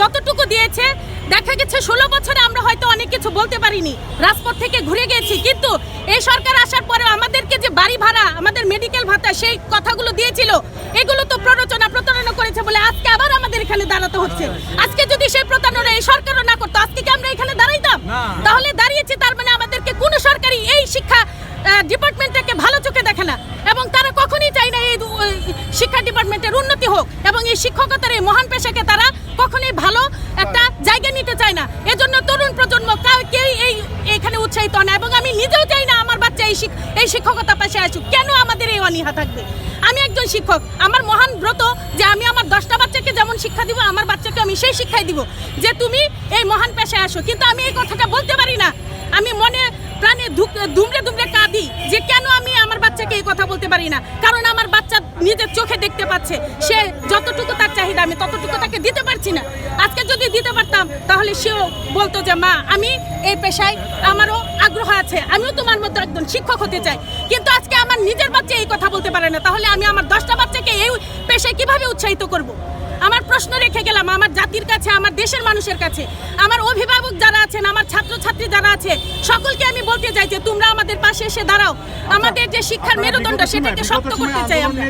যতটুকু দিয়েছে দেখা গেছে ষোলো বছরে আমরা হয়তো অনেক কিছু বলতে পারিনি। রাজপথ থেকে ঘুরে গেছি কিন্তু এই সরকার আসার পরে আমাদেরকে যে বাড়ি ভাড়া আমাদের মেডিকেল ভাতা সেই কথাগুলো দিয়েছিল এগুলো তো প্ররোচনা প্রতারণা করেছে বলে আজকে আবার আমাদের এখানে দাঁড়াতে হচ্ছে। আজকে যদি সেই প্রতারণা এই সরকারও না করতো আজকে কি আমরা এখানে দাঁড়াইতাম? তাহলে দাঁড়িয়েছি তার মানে আমাদেরকে কোনো সরকারি এই শিক্ষা ডিপার্টমেন্টটাকে ভালো চোখে দেখে না। এবং তারা কখনই চায় না এই শিক্ষা ডিপার্টমেন্টের উন্নতি হোক এবং এই শিক্ষকতার এই মহান পেশাকে উৎসাহিত না এবং আমি নিজেও চাই না আমার বাচ্চা এই এই শিক্ষকতা পেশে আসুক। কেন আমাদের এই অনীহা থাকবে? আমি একজন শিক্ষক। আমার মহান ব্রত যে আমি আমার দশটা বাচ্চাকে যেমন শিক্ষা দিব, আমার বাচ্চাকে আমি সেই শিক্ষাই দিব যে তুমি এই মহান পেশায় আসো। কিন্তু আমি এই কথাটা বলতে পারি না। আমি মনে প্রাণে দুমড়ে দুমড়ে কাঁদি যে কেন আমি আমার বাচ্চাকে এই কথা বলতে পারি না? কারণ আমার নিজের চোখে দেখতে পাচ্ছে। সে যতটুকু তার চাহিদা আমি ততটুকু তাকে দিতে পারছি না। আজকে যদি দিতে পারতাম তাহলে সেও বলতো যে মা আমি এই পেশায় আমারও আগ্রহ আছে। আমিও তোমার মতো একজন শিক্ষক হতে চাই। কিন্তু আজকে আমার নিজের বাচ্চা এই কথা বলতে পারে না। তাহলে আমি আমার দশটা বাচ্চাকে এই পেশায় কীভাবে উৎসাহিত করব। আমার প্রশ্ন রেখে গেলাম আমার জাতির কাছে আমার দেশের মানুষের কাছে। আমার অভিভাবক যারা আছেন আমার ছাত্রছাত্রী যারা আছে সকলকে আমি বলতে চাই যে তোমরা আমাদের পাশে এসে দাঁড়াও। আমাদের যে শিক্ষার মেরুদণ্ড সেটাকে শক্ত করতে চাই আমরা।